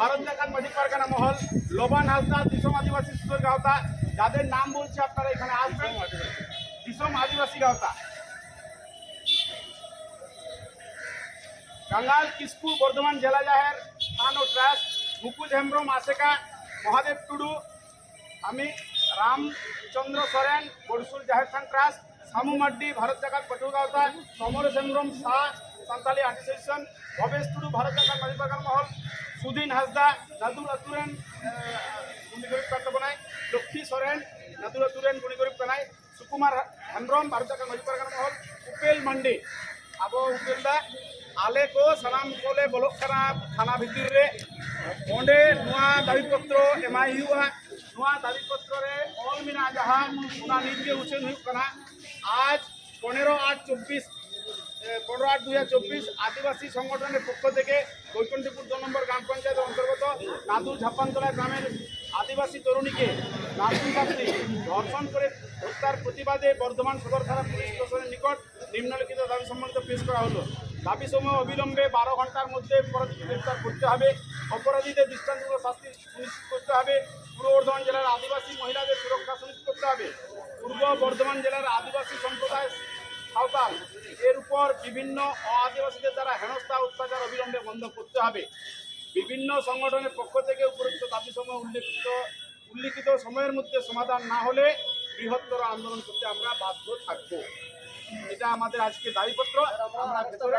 ভারত জাকাত মাঝি পারগানা মহল, লোবান হাসদা দিসম আদিবাসী গাওতা, যাদের নাম বলছি আপনারা এখানে আসবেন দিসম আদিবাসী গাওতা। ગંગાલ કિસ્કુ બર્ધમાન જિલ્લા જાહેર સ્થાનો ટ્રસ્ટ મુકુજ હેમ્બ્રમ આસેકા મહાદેવ ટુડુ আমি রামচন্দ্র সোরেন বড়সুল জাহের খান ট্রাস্ট শামু মাড্ডি ভারত জাগাত পটুল গাওতা সমর সেমরম শাহ সান্তালি অ্যাসোসিয়েশন ভবেশ টুডু ভারত জাগাত মাঝিবাগান মহল সুদিন হাসদা নাদুল আতুরেন গুণিগরিব কাটবনাই লক্ষ্মী সোরেন নাদুল আতুরেন গুণিগরিব কানাই সুকুমার হেমব্রম ভারত জাগাত মাঝিবাগান মহল উপেল মান্ডি আবো উপেল দা ᱟᱞᱮ ᱠᱚ ᱥᱟᱱᱟᱢ ᱠᱚᱞᱮ ᱵᱚᱞᱚᱜ ᱠᱟᱱᱟ ᱛᱷᱟᱱᱟ ᱵᱷᱤᱛᱤᱨ ᱨᱮ ᱚᱸᱰᱮ ᱱᱚᱣᱟ ᱫᱟᱵᱤ ᱯᱚᱛᱨᱚ ᱮᱢᱟᱭ ᱦᱩᱭᱩᱜᱼᱟ ᱱᱚᱣᱟ ᱫᱟᱵᱤ ᱯᱚᱛᱨᱚ ᱨᱮ ᱚᱞ ᱢᱮᱱᱟᱜᱼᱟ ᱡᱟᱦᱟᱸ ᱚᱱᱟ ᱱᱤᱛᱜᱮ ᱩᱪᱷᱟᱹᱱ ᱦᱩᱭᱩᱜ ᱠᱟᱱᱟ আজ পনেরো আট চব্বিশ পনেরো আট দুই হাজার চব্বিশ আদিবাসী সংগঠনের পক্ষ থেকে বৈকুণ্ঠপুর দু নম্বর গ্রাম পঞ্চায়েতের অন্তর্গত নাদুর ঝাপ্পানতলা গ্রামের আদিবাসী তরুণীকে নার্সিং ছাত্রী ধর্ষণ করে হত্যার প্রতিবাদে বর্ধমান সদর থানা পুলিশ প্রশাসনের নিকট নিম্নলিখিত দাবি সম্বলিত পেশ করা হলো দাবি সময় অবিলম্বে বারো ঘণ্টার মধ্যে অপরাধীকে গ্রেপ্তার করতে হবে। অপরাধীদের দৃষ্টান্তমূলক শাস্তি সুনিশ্চিত করতে হবে। পূর্ব বর্ধমান জেলার আদিবাসী মহিলাদের সুরক্ষা সুনিশ্চিত করতে হবে। পূর্ব বর্ধমান জেলার আদিবাসী সম্প্রদায় সাঁওতাল, এর উপর বিভিন্ন আদিবাসীদের দ্বারা হেনস্থা, অত্যাচার অবিলম্বে বন্ধ করতে হবে। বিভিন্ন সংগঠনের পক্ষ থেকে উপরোক্ত দাবি সময় উল্লেখিত, উল্লিখিত সময়ের মধ্যে সমাধান না হলে বৃহত্তর আন্দোলন করতে আমরা বাধ্য থাকব। এটা আমাদের আজকে দাবিপত্র আমরা ভেতরে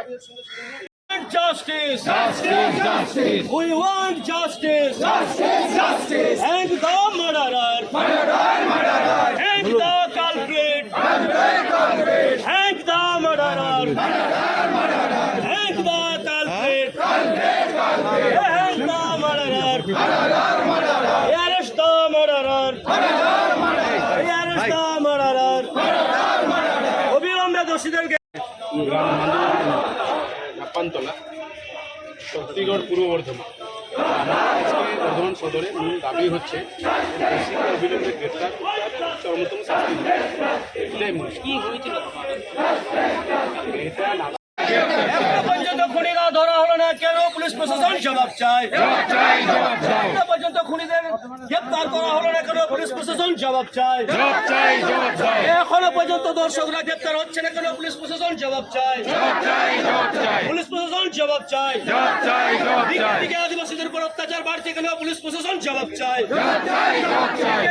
justice. Justice, justice. We want justice. Justice, justice. Hang the murderer. Murderer, murderer. Hang the culprit. culprit. Hang the murderer. Murderer, murderer. Hang the culprit. Culprit, culprit. Hang the murderer. Murderer, murderer. দোষীদেরকে জাপানতলা Shaktigarh পূর্ব বর্ধমান। বর্ধমান সদরে মূল দাবি হচ্ছে অবিলম্বে গ্রেপ্তার চরমতম শাস্তি। এটাই মূল হয়েছিল এটা না এখনও পর্যন্ত খুনিরা ধরা হলো না কেন পুলিশ প্রশাসন জবাব চায়। এখনও পর্যন্ত খুনিদের গ্রেপ্তার করা হলো না কেন? পুলিশ প্রশাসন জবাব চায়। এখনও পর্যন্ত দর্শকরা গ্রেপ্তার হচ্ছে না কেন? পুলিশ প্রশাসন জবাব চায়। পুলিশ প্রশাসন জবাব দিকে আদিবাসীদের উপর অত্যাচার বাড়ছে কেন? পুলিশ প্রশাসন জবাব চায়।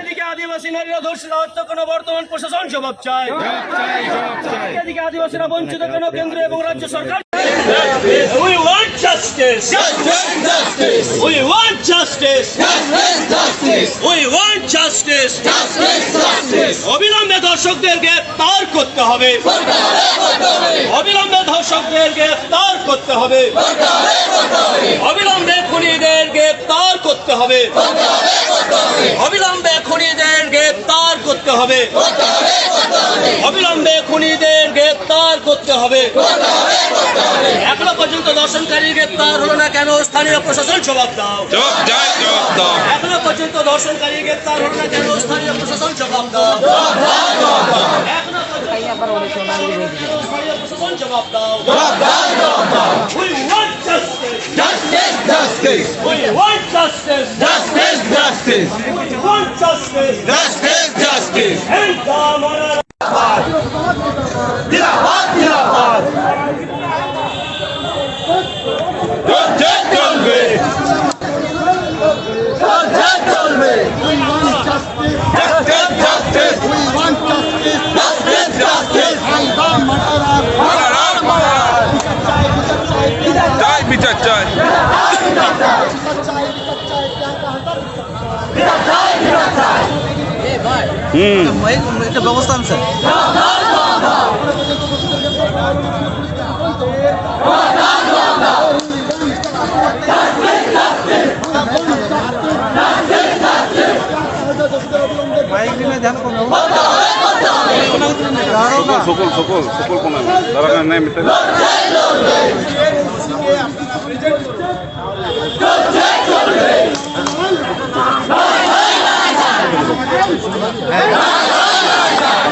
এদিকে আদিবাসী নারীরা ধর্ষিত হচ্ছে কেন? বর্তমান প্রশাসন জবাব চায়। এদিকে আদিবাসীরা বঞ্চিত কেন? কেন্দ্র এবং রাজ্য সরকার Want justice. Justice! We want justice. Justice! We want justice. Justice! Justice! অবিলম্বে দর্শকদের গ্রেফতার করতে হবে অবিলম্বে ধর্ষকদের গ্রেফতার করতে হবে অবিলম্বে খুনিদের গ্রেফতার করতে হবে অবিলম্বে খুনিদের গ্রেফতার করতে হবে অবিলম্বে খুনিদের গ্রেফতার করতে হবে এখনও পর্যন্ত দর্শনকারী গ্রেফতার হলো না কেন স্থানীয় প্রশাসন জবাব দাও জবাব চাই জবাব দাও এখনও পর্যন্ত দর্শনকারী গ্রেপ্তার হলো না কেন স্থানীয় প্রশাসন জবাব দাও এখনও পর্যন্ত স্থানীয় প্রশাসন জবাব দাও We want justice. Justice! Justice! We want justice. Justice! Justice! We want justice. Justice! Justice! And চলছে চলবে Justice! Justice! Justice! Justice! মারার মারার চাই বিচার একটা ব্যবস্থা আনছেন মাইক ধ্যান করব সকল সকল সকল কোনো তারা নেই মিথ্যা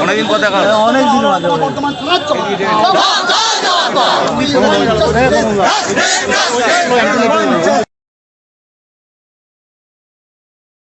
অনেকদিন পর দেখা অনেকদিন